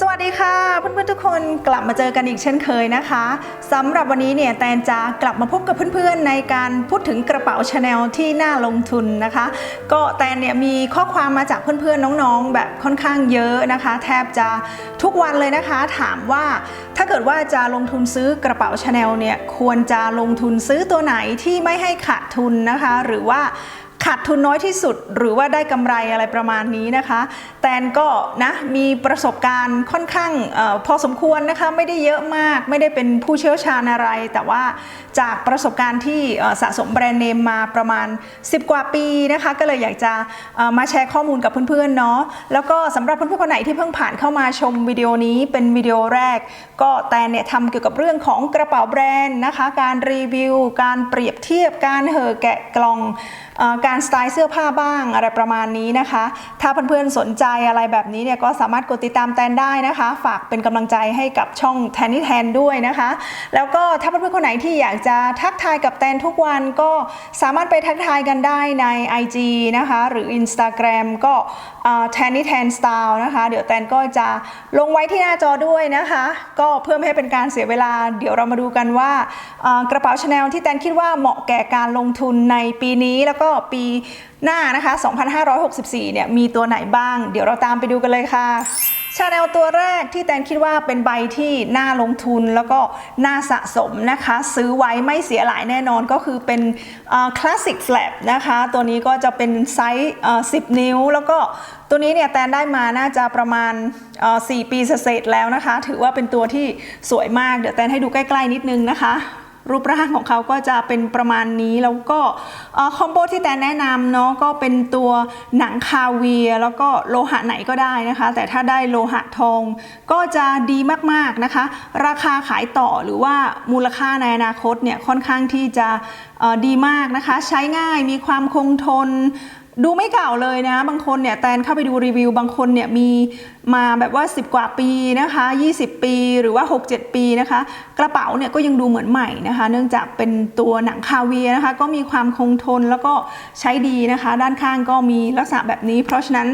สวัสดีค่ะเพื่อนๆทุกคนกลับมาเจอกันอีกเช่นเคยนะคะสำหรับวันนี้เนี่ยแตนจะกลับมาพบกับเพื่อนๆในการพูดถึงกระเป๋าชาแนลที่น่าลงทุนนะคะ ก็แตนเนี่ยมีข้อความมาจากเพื่อนๆน้องๆ แบบค่อนข้างเยอะนะคะ แทบจะทุกวันเลยนะคะ ถามว่าถ้าเกิดว่าจะลงทุนซื้อกระเป๋าชาแนลเนี่ยควรจะลงทุนซื้อตัวไหนที่ไม่ให้ขาดทุนนะคะ หรือว่า ขาดทุนน้อยที่สุดหรือว่าได้กำไรอะไรประมาณนี้นะคะ แตนก็นะมีประสบการณ์ค่อนข้างออพอสมควรนะคะไม่ได้เยอะมากไม่ได้เป็นผู้เชี่ยวชาญอะไร แต่ว่าจากประสบการณ์ที่สะสมแบรนด์เนมมาประมาณ 10 กว่าปีนะคะ ก็เลยอยากจะมาแชร์ข้อมูลกับเพื่อนๆเนาะแล้วก็สำหรับเพื่อนๆคนไหนที่เพิ่งผ่านเข้ามาชมวิดีโอนี้เป็นวิดีโอแรก ก็แตนเนี่ยทำเกี่ยวกับเรื่องของกระเป๋าแบรนด์นะคะ การรีวิว การเปรียบเทียบการเห่อแกะกล่องเอ่อการสไตล์เสื้อผ้าบ้างอะไรประมาณนี้นะคะ ถ้าเพื่อนๆสนใจอะไรแบบนี้เนี่ยก็สามารถกดติดตามแตนได้นะคะ ฝากเป็นกำลังใจให้กับช่องแทนนี่แทนด้วยนะคะ แล้วก็ถ้าเพื่อนๆคนไหนที่อยากจะทักทายกับแตนทุกวันก็สามารถไปทักทายกันได้ใน IG นะคะ หรือ Instagram ก็แทนนี่แทนสไตล์นะคะ เดี๋ยวแตนก็จะลงไว้ที่หน้าจอด้วยนะคะ ก็เพื่อไม่ให้เป็นการเสียเวลา เดี๋ยวเรามาดูกันว่ากระเป๋าชาแนลที่แตนคิดว่าเหมาะแก่การลงทุนในปีนี้แล้วก็ปีหน้านะคะ 2564 เนี่ย มีตัวไหนบ้าง เดี๋ยวเราตามไปดูกันเลยค่ะชาแนลตัวแรกที่แตนคิดว่าเป็นใบที่น่าลงทุนแล้วก็น่าสะสมนะคะ ซื้อไว้ไม่เสียหลายแน่นอนก็คือเป็นคลาสสิกแฟลปนะคะ ตัวนี้ก็จะเป็นไซส์10 นิ้ว แล้วก็ตัวนี้เนี่ยแตนได้มาน่าจะประมาณเอ่อ4ปีเศษแล้วนะคะ ถือว่าเป็นตัวที่สวยมากเดี๋ยวแตนให้ดูใกล้ ๆ นิดนึงนะคะ รูปร่างของเขาก็จะเป็นประมาณนี้แล้วก็คอมโบที่แตนแนะนำเนาะก็เป็นตัวหนังคาเวีย แล้วก็โลหะไหนก็ได้นะคะ แต่ถ้าได้โลหะทองก็จะดีมากๆนะคะ ราคาขายต่อหรือว่ามูลค่าในอนาคตเนี่ยค่อนข้างที่จะดีมากนะคะ ใช้ง่ายมีความคงทนดูไม่เก่าเลยนะ บางคนเนี่ยแตนเข้าไปดูรีวิว บางคนเนี่ยมี มาแบบว่า 10 กว่าปีนะคะ 20 ปีหรือว่า 6-7 ปีนะคะ กระเป๋าเนี่ยก็ยังดูเหมือนใหม่นะคะ เนื่องจากเป็นตัวหนังคาเวียนะคะ ก็มีความคงทนแล้วก็ใช้ดีนะคะ ด้านข้างก็มีลักษณะแบบนี้ เพราะฉะนั้น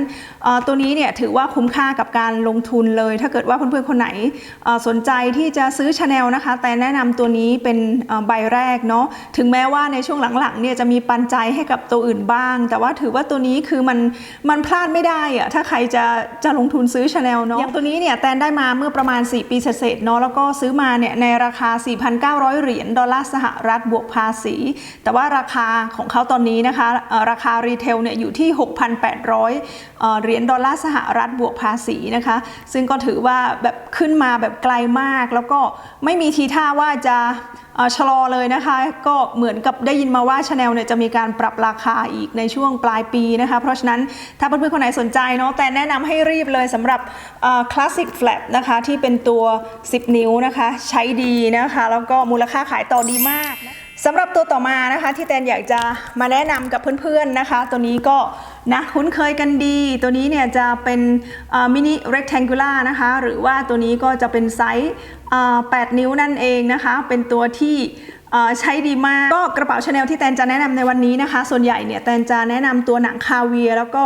ตัวนี้เนี่ยถือว่าคุ้มค่ากับการลงทุนเลย ถ้าเกิดว่าเพื่อนๆคนไหนสนใจที่จะซื้อชาแนลนะคะ แต่แนะนำตัวนี้เป็นใบแรกเนาะถึงแม้ว่าในช่วงหลังๆเนี่ยจะมีปันใจให้กับตัวอื่นบ้าง แต่ว่าถือว่าตัวนี้คือมันมันพลาดไม่ได้อะถ้าใครจะจะลงทุนซื้อชาแนลเนาะอย่างตัวนี้เนี่ยแตนได้มาเมื่อประมาณ 4 ปีเศษเนาะแล้วก็ซื้อมาเนี่ยในราคา 4,900 เหรียญดอลลาร์สหรัฐบวกภาษี แต่ว่าราคาของเขาตอนนี้นะคะราคารีเทลเนี่ยอยู่ที่ 6,800เอ่อเหรียญดอลลาร์สหรัฐบวกภาษีนะคะ ซึ่งก็ถือว่าแบบขึ้นมาแบบไกลมากแล้วก็ไม่มีทีท่าว่าจะ ชะลอเลยนะคะ ก็เหมือนกับได้ยินมาว่าชาแนลเนี่ยจะมีการปรับราคาอีกในช่วงปลายปีนะคะ เพราะฉะนั้นถ้าเพื่อนๆคนไหนสนใจเนาะแต่แนะนำให้รีบเลยสำหรับคลาสสิกแฟลปนะคะ ที่เป็นตัว 10 นิ้วนะคะ ใช้ดีนะคะ แล้วก็มูลค่าขายต่อดีมากนะ สำหรับตัวต่อมานะคะที่แตนอยากจะมาแนะนำกับเพื่อนๆนะคะ ตัวนี้ก็นะคุ้นเคยกันดี ตัวนี้เนี่ยจะเป็นมินิ rectangular นะคะ หรือว่าตัวนี้ก็จะเป็นไซส์8 นิ้วนั่นเองนะคะ เป็นตัวที่ใช้ดีมาก ก็กระเป๋าชาแนลที่แตนจะแนะนำในวันนี้นะคะ ส่วนใหญ่เนี่ยแตนจะแนะนำตัวหนังคาเวียแล้วก็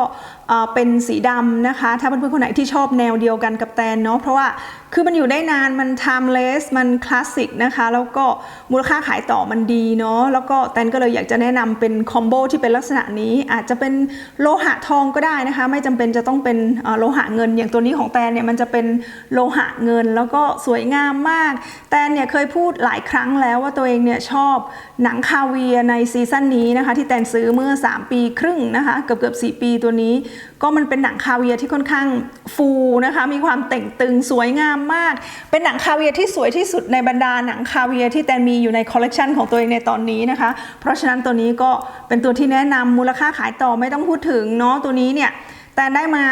เป็นสีดำนะคะ ถ้าเพื่อนๆคนไหนที่ชอบแนวเดียวกันกับแตนเนาะเพราะว่าคือมันอยู่ได้นานมัน timeless มันคลาสสิกนะคะ แล้วก็มูลค่าขายต่อมันดีเนาะแล้วก็แตนก็เลยอยากจะแนะนำเป็นคอมโบที่เป็นลักษณะนี้อาจจะเป็นโลหะทองก็ได้นะคะ ไม่จำเป็นจะต้องเป็นโลหะเงิน อย่างตัวนี้ของแตนเนี่ยมันจะเป็นโลหะเงิน แล้วก็สวยงามมาก แตนเนี่ยเคยพูดหลายครั้งแล้วว่าตัวเองเนี่ยชอบหนังคาเวียในซีซั่นนี้นะคะที่แตนซื้อเมื่อ 3 ปีครึ่งนะคะเกือบเกือบ4ปีตัวนี้ก็มันเป็นหนังคาเวียร์ที่ค่อนข้างฟูนะคะ มีความเต่งตึงสวยงามมาก เป็นหนังคาเวียร์ที่สวยที่สุดในบรรดาหนังคาเวียร์ที่แตนมีอยู่ในคอลเลกชันของตัวเองในตอนนี้นะคะ เพราะฉะนั้นตัวนี้ก็เป็นตัวที่แนะนำมูลค่าขายต่อไม่ต้องพูดถึงเนาะตัวนี้เนี่ยแตนได้มา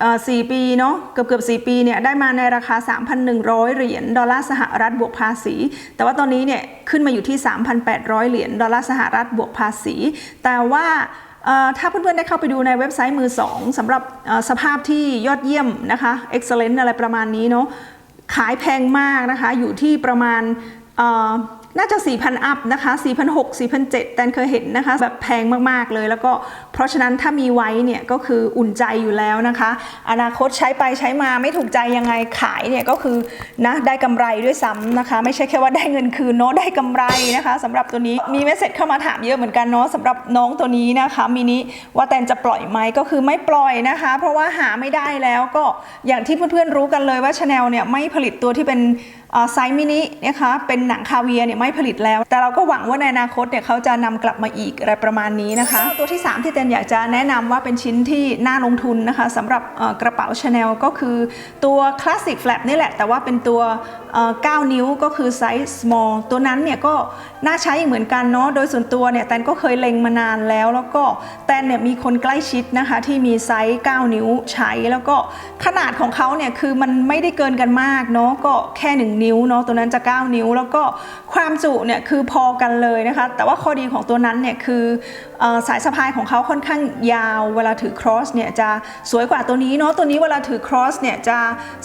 เอ่ปีเนาะเกือบเกือบ4ปีเนี่ยได้มาในราคา 3,100 เหรียญดอลลาร์สหรัฐบวกภาษี แต่ว่าตอนนี้เนี่ยขึ้นมาอยู่ที่ 3,800 เหรียญดอลลาร์สหรัฐบวกภาษี แต่ว่า ถ้าเพื่อนๆได้เข้าไปดูในเว็บไซต์มือสองสำหรับสภาพที่ยอดเยี่ยมนะคะ excellent อะไรประมาณนี้เนาะขายแพงมากนะคะ อยู่ที่ประมาณ น่าจะ 4,000 อัพนะคะ4,600 4,700แตนเคยเห็นนะคะ แบบแพงมาก ๆ เลย แล้วก็เพราะฉะนั้นถ้ามีไว้เนี่ยก็คืออุ่นใจอยู่แล้วนะคะ อนาคตใช้ไปใช้มาไม่ถูกใจยังไงขายเนี่ยก็คือนะได้กำไรด้วยซ้ำนะคะ ไม่ใช่แค่ว่าได้เงินคืนเนาะได้กำไรนะคะสำหรับตัวนี้มีเมสเซจเข้ามาถามเยอะเหมือนกันเนาะสำหรับน้องตัวนี้นะคะมินิว่าแตนจะปล่อยไหมก็คือไม่ปล่อยนะคะ เพราะว่าหาไม่ได้แล้วก็อย่างที่เพื่อนๆรู้กันเลยว่าชาแนลเนี่ยไม่ผลิตตัวที่เป็น ไซส์มินินะคะเป็นหนังคาเวียเนี่ยไม่ผลิตแล้ว แต่เราก็หวังว่าในอนาคตเนี่ยเขาจะนำกลับมาอีกอะไรประมาณนี้นะคะ ตัวที่ 3 ที่เตนอยากจะแนะนำว่าเป็นชิ้นที่น่าลงทุนนะคะสำหรับกระเป๋าชาแนลก็คือตัวคลาสสิกแฟลปนี่แหละแต่ว่าเป็นตัวเอ่อ9นิ้วก็คือไซส์ small ตัวนั้นเนี่ยก็น่าใช้อีกเหมือนกันเนาะโดยส่วนตัวเนี่ยแตนก็เคยเล็งมานานแล้ว แล้วก็แตนเนี่ยมีคนใกล้ชิดนะคะที่มีไซส์ 9 นิ้วใช้แล้วก็ขนาดของเขาเนี่ยคือมันไม่ได้เกินกันมากเนาะก็แค่1นิ้วเนาะตัวนั้นจะ 9 นิ้ว แล้วก็ความจุเนี่ยคือพอกันเลยนะคะ แต่ว่าข้อดีของตัวนั้นเนี่ยคือเอ่อ สายสะพายของเขาค่อนข้างยาวเวลาถือ cross เนี่ยจะสวยกว่าตัวนี้เนาะตัวนี้เวลาถือ cross เนี่ยจะ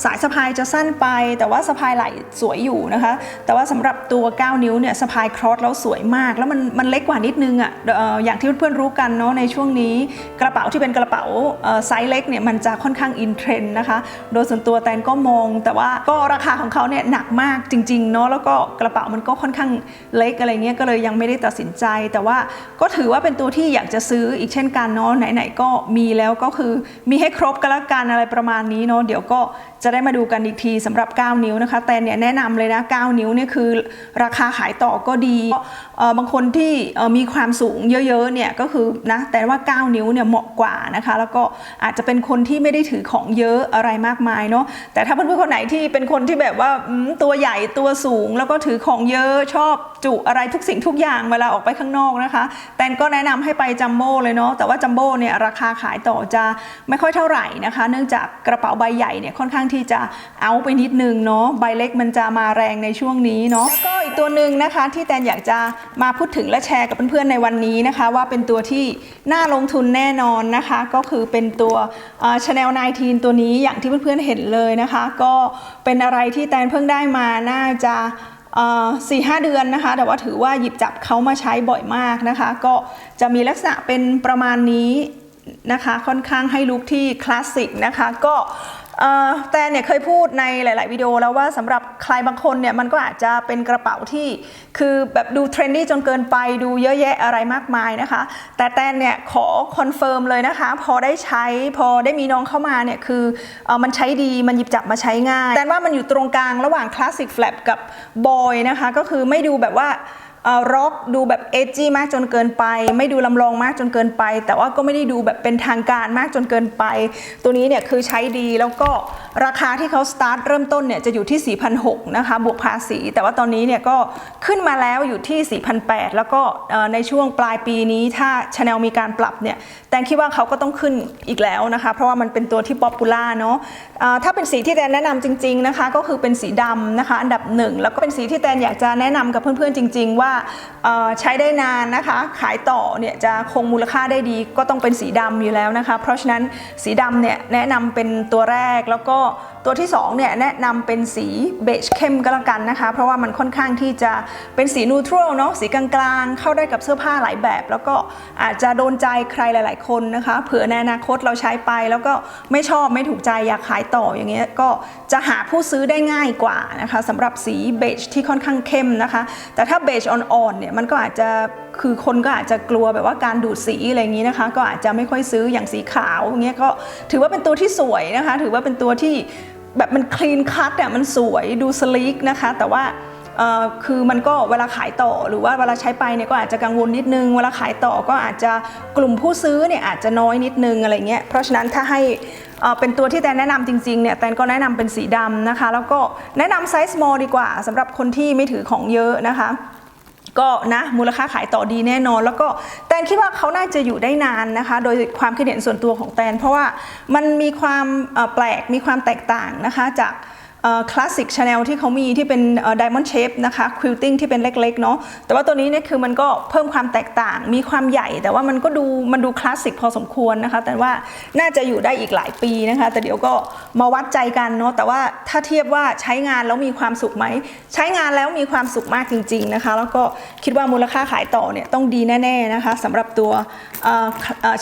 สายสะพายจะสั้นไป แต่ว่าสะพายไหล่สวยอยู่นะคะ แต่ว่าสำหรับตัว 9 นิ้วเนี่ยสะพาย cross แล้วสวยมาก แล้วมันมันเล็กกว่านิดนึงอะ่ะออย่างที่เพื่อนๆรู้กันเนาะในช่วงนี้กระเป๋าที่เป็นกระเป๋าไซส์เล็กเนี่ยมันจะค่อนข้างอินเทรนด์นะคะ โดยส่วนตัวแตนก็มอง แต่ว่าก็ราคาของเขาเนี่ยหนักมากจริงๆเนาะแล้วก็กระเป๋ามันก็ค่อนข้างเล็กอะไรเงี้ยก็เลยยังไม่ได้ตัดสินใจ แต่ว่าก็ถือว่าเป็นตัวที่อยากจะซื้ออีกเช่นกันเนาะไหนๆก็มีแล้วก็คือมีให้ครบกันละกันอะไรประมาณนี้เนาะเดี๋ยวก็ จะได้มาดูกันอีกทีสำหรับ 9 นิ้วนะคะ แต่เนี่ยแนะนำเลยนะ 9 นิ้วเนี่ยคือราคาขายต่อก็ดีเออบางคนที่มีความสูงเยอะๆเนี่ยก็คือนะแต่ว่า 9 นิ้วเนี่ยเหมาะกว่านะคะ แล้วก็อาจจะเป็นคนที่ไม่ได้ถือของเยอะอะไรมากมายเนาะแต่ถ้าเพื่อนๆคนไหนที่เป็นคนที่แบบว่าตัวใหญ่ตัวสูงแล้วก็ถือของเยอะชอบจุอะไรทุกสิ่งทุกอย่างเวลาออกไปข้างนอกนะคะ แตนก็แนะนำให้ไปจัมโบ้เลยเนาะแต่ว่าจัมโบ้เนี่ยราคาขายต่อจะไม่ค่อยเท่าไหร่นะคะ เนื่องจากกระเป๋าใบใหญ่เนี่ยค่อนข้างที่จะเอาไปนิดนึงเนาะใบเล็กมันจะมาแรงในช่วงนี้เนาะแล้วก็อีกตัวหนึ่งนะคะที่แตนอยากจะมาพูดถึงและแชร์กับเพื่อนๆในวันนี้นะคะ ว่าเป็นตัวที่น่าลงทุนแน่นอนนะคะ ก็คือเป็นตัวชาแนล19ตัวนี้อย่างที่เพื่อนๆเห็นเลยนะคะ ก็เป็นอะไรที่แตนเพิ่งได้มาน่าจะสี่ห้าเดือนนะคะ แต่ว่าถือว่าหยิบจับเขามาใช้บ่อยมากนะคะ ก็จะมีลักษณะเป็นประมาณนี้นะคะค่อนข้างให้ลุคที่คลาสสิกนะคะ ก็ แต่เนี่ยเคยพูดในหลาย ๆ วิดีโอแล้วว่าสำหรับใครบางคนเนี่ยมันก็อาจจะเป็นกระเป๋าที่ คือแบบดูเทรนดี้จนเกินไปดูเยอะแยะอะไรมากมายนะคะ แต่แตนเนี่ยขอคอนเฟิร์มเลยนะคะ พอได้ใช้พอได้มีน้องเข้ามาเนี่ยคือเออมันใช้ดีมันหยิบจับมาใช้ง่ายแต่ว่ามันอยู่ตรงกลางระหว่างคลาสสิกแฟลปกับบอยนะคะก็คือไม่ดูแบบว่า ร็อกดูแบบเอจจี้มากจนเกินไป ไม่ดูลำลองมากจนเกินไป แต่ว่าก็ไม่ได้ดูแบบเป็นทางการมากจนเกินไป ตัวนี้เนี่ยคือใช้ดีแล้วก็ ราคาที่เขาสตาร์ทเริ่มต้นเนี่ยจะอยู่ที่ 4,600นะคะบวกภาษี แต่ว่าตอนนี้เนี่ยก็ขึ้นมาแล้วอยู่ที่ 4,800 แล้วก็ในช่วงปลายปีนี้ถ้าชาแนลมีการปรับเนี่ยแตนคิดว่าเขาก็ต้องขึ้นอีกแล้วนะคะ เพราะว่ามันเป็นตัวที่ป๊อปปูล่าเนาะถ้าเป็นสีที่แตนแนะนำจริงๆนะคะก็คือเป็นสีดำนะคะอันดับหนึ่งแล้วก็เป็นสีที่แตนอยากจะแนะนำกับเพื่อนๆจริง ๆ ว่าใช้ได้นานนะคะ ขายต่อเนี่ยจะคงมูลค่าได้ดีก็ต้องเป็นสีดำอยู่แล้วนะคะ เพราะฉะนั้นสีดำเนี่ยแนะนำเป็นตัวแรกแล้วก็ 그래서 ตัวที่สองเนี่ยแนะนำเป็นสีเบจเข้มก็แล้วกันนะคะ เพราะว่ามันค่อนข้างที่จะเป็นสีนูทรัลเนาะสีกลางๆ เข้าได้กับเสื้อผ้าหลายแบบ แล้วก็อาจจะโดนใจใครหลาย ๆ คนนะคะเผื่อในอนาคตเราใช้ไป แล้วก็ไม่ชอบไม่ถูกใจอยากขายต่ออย่างเงี้ยก็จะหาผู้ซื้อได้ง่ายกว่านะคะสำหรับสีเบจที่ค่อนข้างเข้มนะคะ แต่ถ้าเบจอ่อนๆเนี่ยมันก็อาจจะคือคนก็อาจจะกลัวแบบว่าการดูดสีอะไรอย่างนี้นะคะ ก็อาจจะไม่ค่อยซื้ออย่างสีขาวอย่างเงี้ยก็ถือว่าเป็นตัวที่สวยนะคะ ถือว่าเป็นตัวที่ แบบมันคลีนคัตอะมันสวยดูสลีกนะคะ แต่ว่าคือมันก็เวลาขายต่อหรือว่าเวลาใช้ไปเนี่ยก็อาจจะกังวลนิดนึง เวลาขายต่อก็อาจจะกลุ่มผู้ซื้อเนี่ยอาจจะน้อยนิดนึงอะไรเงี้ยเพราะฉะนั้นถ้าให้เป็นตัวที่แตนแนะนำจริงๆเนี่ยแตนก็แนะนำเป็นสีดำนะคะ แล้วก็แนะนำไซส์ small ดีกว่าสำหรับคนที่ไม่ถือของเยอะนะคะ ก็นะมูลค่าขายต่อดีแน่นอน แล้วก็แตนคิดว่าเขาน่าจะอยู่ได้นานนะคะ โดยความคิดเห็นส่วนตัวของแตน เพราะว่ามันมีความแปลกมีความแตกต่างนะคะจาก คลาสสิกชาแนลที่เขามีที่เป็นไดมอนด์เชฟนะคะควิลติ้งที่เป็นเล็กๆเนาะแต่ว่าตัวนี้เนี่ยคือมันก็เพิ่มความแตกต่าง มีความใหญ่ แต่ว่ามันก็ดูมันดูคลาสสิกพอสมควรนะคะ แต่ว่าน่าจะอยู่ได้อีกหลายปีนะคะ แต่เดี๋ยวก็มาวัดใจกันเนาะแต่ว่าถ้าเทียบว่าใช้งานแล้วมีความสุขไหม ใช้งานแล้วมีความสุขมากจริง ๆนะคะ แล้วก็คิดว่ามูลค่าขายต่อเนี่ยต้องดีแน่ๆนะคะสำหรับตัว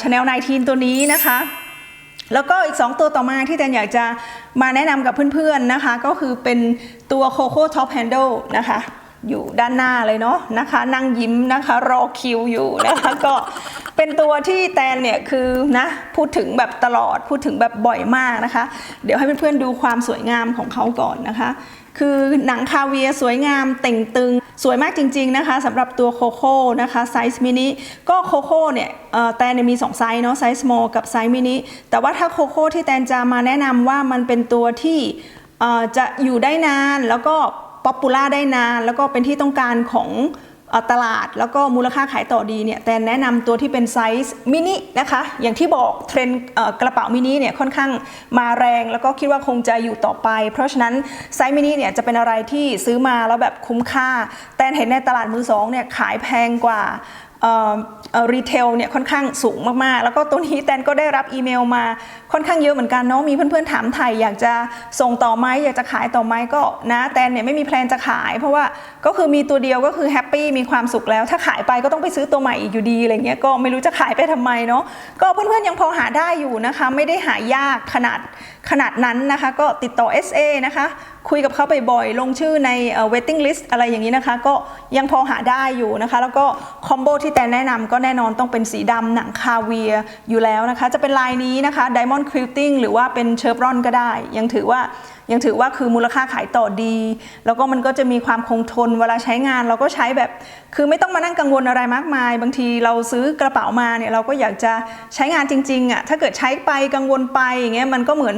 ชาแนล19ตัวนี้นะคะ แล้วก็อีก 2 ตัวต่อมาที่แตนอยากจะมาแนะนำกับเพื่อนๆนะคะ ก็คือเป็นตัว Coco Top Handle นะคะอยู่ด้านหน้าเลยเนาะนะคะ นั่งยิ้มนะคะรอคิวอยู่นะคะ ก็เป็นตัวที่แตนเนี่ยคือนะพูดถึงแบบตลอดพูดถึงแบบบ่อยมากนะคะ เดี๋ยวให้เพื่อนๆดูความสวยงามของเขาก่อนนะคะ คือหนังคาเวียสวยงามเต่งตึง สวยมากจริงๆนะคะสำหรับตัวโคโค่นะคะไซส์มินิก็โคโค่เนี่ยแตนเนี่ยมี 2 ไซส์เนาะไซส์ small กับไซส์มินิแต่ว่าถ้าโคโค่ที่แตนจะมาแนะนำว่ามันเป็นตัวที่จะอยู่ได้นานแล้วก็ป๊อปปูล่าได้นาน แล้วก็เป็นที่ต้องการของ ตลาดแล้วก็มูลค่าขายต่อดีเนี่ยแต่แนะนำตัวที่เป็นไซส์มินินะคะอย่างที่บอกเทรนด์กระเป๋ามินิเนี่ยค่อนข้างมาแรง แล้วก็คิดว่าคงจะอยู่ต่อไป เพราะฉะนั้นไซส์มินิเนี่ยจะเป็นอะไรที่ซื้อมาแล้วแบบคุ้มค่า แต่เห็นในตลาดมือสองเนี่ยขายแพงกว่า รีเทลเนี่ยค่อนข้างสูงมากๆ แล้วก็ตัวนี้แตนก็ได้รับอีเมลมาค่อนข้างเยอะเหมือนกันเนาะมีเพื่อนๆถามไทยอยากจะส่งต่อไหมอยากจะขายต่อไหมก็นะแตนเนี่ยไม่มีแพลนจะขาย เพราะว่าก็คือมีตัวเดียวก็คือแฮปปี้มีความสุขแล้ว ถ้าขายไปก็ต้องไปซื้อตัวใหม่อีกอยู่ดีอะไรเงี้ยก็ไม่รู้จะขายไปทำไมเนาะก็เพื่อนๆยังพอหาได้อยู่นะคะ ไม่ได้หายากขนาด ขนาดนั้นนะคะก็ติดต่อ SA นะคะคุยกับเขาบ่อยๆลงชื่อในเอ่อ waiting list อะไรอย่างนี้นะคะ ก็ยังพอหาได้อยู่นะคะ แล้วก็คอมโบที่แต่แนะนำก็แน่นอนต้องเป็นสีดำหนังคาเวียอยู่แล้วนะคะ จะเป็นลายนี้นะคะ diamond quilting หรือว่าเป็นเช v รอนก็ได้ ยังถือว่า ยังถือว่าคือมูลค่าขายต่อดี แล้วก็มันก็จะมีความคงทนเวลาใช้งานเราก็ใช้แบบ คือไม่ต้องมานั่งกังวลอะไรมากมาย บางทีเราซื้อกระเป๋ามาเนี่ยเราก็อยากจะใช้งานจริงๆอะ่ะถ้าเกิดใช้ไปกังวลไปอย่างเงี้ยมันก็เหมือน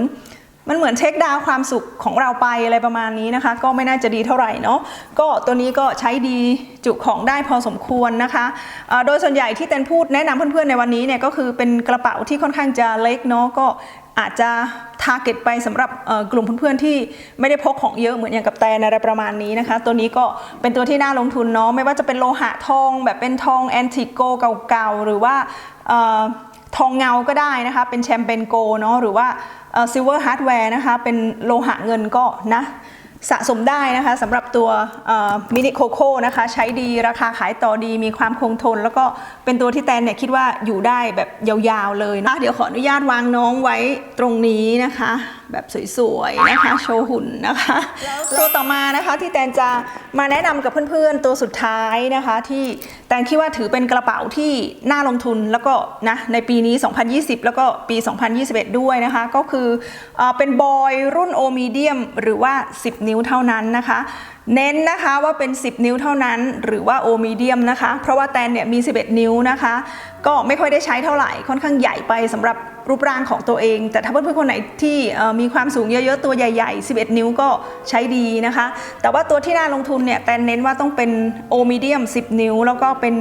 มันเหมือนเช็คดาวความสุขของเราไปอะไรประมาณนี้นะคะ ก็ไม่น่าจะดีเท่าไหร่เนาะก็ตัวนี้ก็ใช้ดีจุของได้พอสมควรนะคะโดยส่วนใหญ่ที่เต้นพูดแนะนำเพื่อนๆในวันนี้เนี่ยก็คือเป็นกระเป๋าที่ค่อนข้างจะเล็กเนาะก็ อาจจะทาร์เก็ตไปสำหรับกลุ่มเพื่อนๆที่ไม่ได้พกของเยอะเหมือนอย่างกับแตนอะไรประมาณนี้นะคะ ตัวนี้ก็เป็นตัวที่น่าลงทุนเนาะไม่ว่าจะเป็นโลหะทอง แบบเป็นทองแอนติโกเก่าๆ หรือว่าออทองเงาก็ได้นะคะ เป็นแชมเปญโกเนาะหรือว่าซิลเวอร์ฮาร์ดแวร์นะคะ เป็นโลหะเงินก็นะ สะสมได้นะคะสำหรับตัวมินิโคโค่นะคะใช้ดีราคาขายต่อดีมีความคงทน แล้วก็เป็นตัวที่แตนเนี่ยคิดว่าอยู่ได้แบบยาวๆเลยนะะเดี๋ยวขออนุญาตวางน้องไว้ตรงนี้นะคะ แบบสวยๆนะคะ โชว์หุ่นนะคะ ตัวต่อมานะคะที่แตนจะมาแนะนำกับเพื่อนๆตัวสุดท้ายนะคะ ที่แตนคิดว่าถือเป็นกระเป๋าที่น่าลงทุนแล้วก็นะในปีนี้ 2020 แล้วก็ปี 2021 ด้วยนะคะ ก็คือเออเป็นบอยรุ่นโอมีเดียมหรือว่า 10 นิ้วเท่านั้นนะคะเน้นนะคะว่าเป็น 10 นิ้วเท่านั้น หรือว่าโอมีเดียมนะคะ เพราะว่าแตนเนี่ยมี 11 นิ้วนะคะ ก็ไม่ค่อยได้ใช้เท่าไหร่ค่อนข้างใหญ่ไปสำหรับรูปร่างของตัวเอง แต่ถ้าเพื่อนๆคนไหนที่มีความสูงเยอะๆ ตัวใหญ่ ๆ 11 นิ้วก็ใช้ดีนะคะ แต่ว่าตัวที่น่าลงทุนเนี่ยแตนเน้นว่าต้องเป็นโอมีเดียม 10 นิ้ว แล้วก็เป็น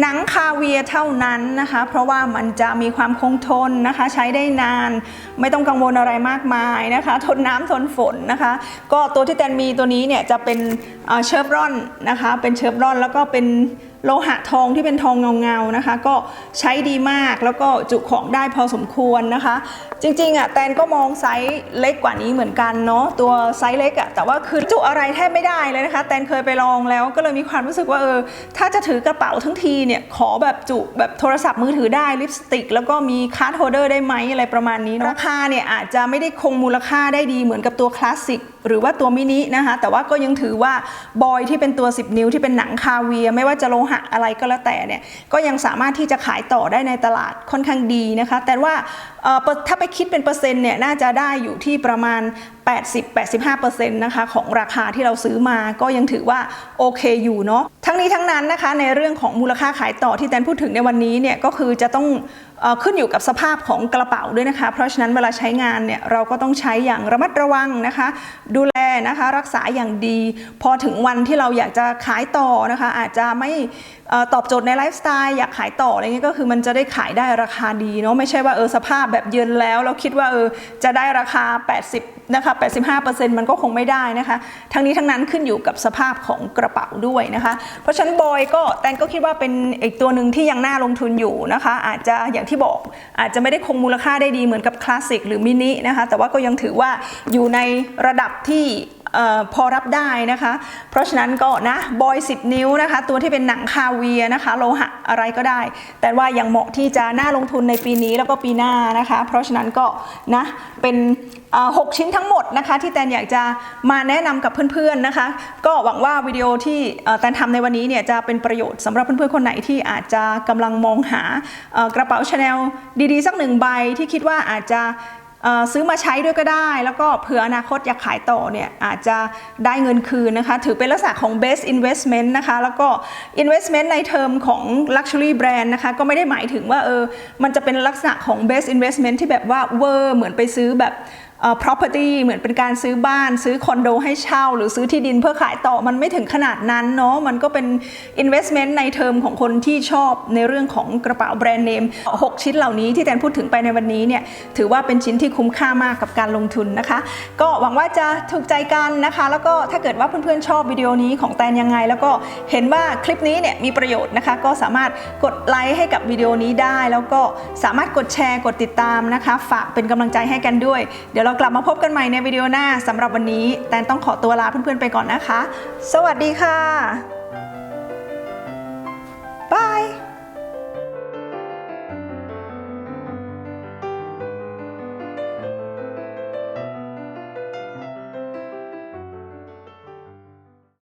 หนังคาเวียเท่านั้นนะคะ เพราะว่ามันจะมีความคงทนนะคะ ใช้ได้นาน ไม่ต้องกังวลอะไรมากมายนะคะ ทนน้ำทนฝนนะคะ ก็ตัวที่แตนมีตัวนี้เนี่ยจะเป็นเชฟรอนนะคะ เป็นเชฟรอนแล้วก็เป็น โลหะทองที่เป็นทองเงาๆนะคะ ก็ใช้ดีมากแล้วก็จุของได้พอสมควรนะคะ จริงๆอะแตนก็มองไซส์เล็กกว่านี้เหมือนกันเนาะตัวไซส์เล็กอะแต่ว่าคือจุอะไรแทบไม่ได้เลยนะคะ แตนเคยไปลองแล้วก็เลยมีความรู้สึกว่าเออถ้าจะถือกระเป๋าทั้งทีเนี่ยขอแบบจุแบบโทรศัพท์มือถือได้ลิปสติก แล้วก็มีคาร์ดโฮลเดอร์ได้ไหมอะไรประมาณนี้ราคาเนี่ยอาจจะไม่ได้คงมูลค่าได้ดีเหมือนกับตัวคลาสสิกหรือว่าตัวมินินะคะแต่ว่าก็ยังถือว่าบอยที่เป็นตัว 10 นิ้วที่เป็นหนังคาเวียไม่ว่าจะโลหะอะไรก็แล้วแต่เนี่ยก็ยังสามารถที่จะขายต่อได้ในตลาดค่อนข้างดีนะคะ แต่ว่าถ้าไปคิดเป็นเปอร์เซ็นต์เนี่ยน่าจะได้อยู่ที่ประมาณ 80-85%นะคะของราคาที่เราซื้อมาก็ยังถือว่าโอเคอยู่เนาะทั้งนี้ทั้งนั้นนะคะในเรื่องของมูลค่าขายต่อที่แตนพูดถึงในวันนี้เนี่ยก็คือจะต้อง ขึ้นอยู่กับสภาพของกระเป๋าด้วยนะคะ เพราะฉะนั้นเวลาใช้งานเนี่ยเราก็ต้องใช้อย่างระมัดระวังนะคะ ดูแลนะคะรักษาอย่างดี พอถึงวันที่เราอยากจะขายต่อนะคะ อาจจะไม่ตอบโจทย์ในไลฟ์สไตล์อยากขายต่ออะไรเงี้ยก็คือมันจะได้ขายได้ราคาดีเนาะไม่ใช่ว่าเออสภาพแบบเยินแล้ว เราคิดว่าเออจะได้ราคา 80นะคะ85%มันก็คงไม่ได้นะคะ ทั้งนี้ทั้งนั้นขึ้นอยู่กับสภาพของกระเป๋าด้วยนะคะ เพราะฉะนั้นบอยก็แตนก็คิดว่าเป็นอีกตัวหนึ่งที่ยังน่าลงทุนอยู่นะคะ อาจจะอย่างที่บอก อาจจะไม่ได้คงมูลค่าได้ดีเหมือนกับคลาสสิกหรือมินินะคะแต่ว่าก็ยังถือว่าอยู่ในระดับที่ พอรับได้นะคะ เพราะฉะนั้นก็นะบอย 10 นิ้วนะคะ ตัวที่เป็นหนังคาเวียนะคะโลหะอะไรก็ได้ แต่ว่ายังเหมาะที่จะน่าลงทุนในปีนี้แล้วก็ปีหน้านะคะ เพราะฉะนั้นก็นะเป็นหกชิ้นทั้งหมดนะคะ ที่แตนอยากจะมาแนะนำกับเพื่อนๆนะคะ ก็หวังว่าวิดีโอที่แตนทำในวันนี้เนี่ยจะเป็นประโยชน์สำหรับเพื่อนๆคนไหนที่อาจจะกำลังมองหากระเป๋าชาแนลดีๆ สักหนึ่งใบที่คิดว่าอาจจะ ซื้อมาใช้ด้วยก็ได้ แล้วก็เผื่ออนาคตอยากขายต่อเนี่ยอาจจะได้เงินคืนนะคะ ถือเป็นลักษณะของ best investment นะคะ แล้วก็ investment ในเทอมของ luxury brand นะคะ ก็ไม่ได้หมายถึงว่าเออมันจะเป็นลักษณะของ best investment ที่แบบว่าเวอร์เหมือนไปซื้อแบบ property เหมือนเป็นการซื้อบ้าน ซื้อคอนโดให้เช่า หรือซื้อที่ดินเพื่อขายต่อมันไม่ถึงขนาดนั้นเนาะมันก็เป็น investment ในเทอมของคนที่ชอบในเรื่องของกระเป๋าแบรนด์เนม 6 ชิ้นเหล่านี้ที่แตนพูดถึงไปในวันนี้เนี่ยถือว่าเป็นชิ้นที่คุ้มค่ามากกับการลงทุนนะคะ ก็หวังว่าจะถูกใจกันนะคะ แล้วก็ถ้าเกิดว่าเพื่อนๆชอบวิดีโอนี้ของแตนยังไง แล้วก็เห็นว่าคลิปนี้เนี่ยมีประโยชน์นะคะ ก็สามารถกดไลค์ให้กับวิดีโอนี้ได้ แล้วก็สามารถกดแชร์กดติดตามนะคะ ฝากเป็นกำลังใจให้กันด้วยเดี๋ยวเรากลับมาพบกันใหม่ในวิดีโอหน้าสำหรับวันนี้ แตนต้องขอตัวลาเพื่อนๆไปก่อนนะคะ สวัสดีค่ะ บาย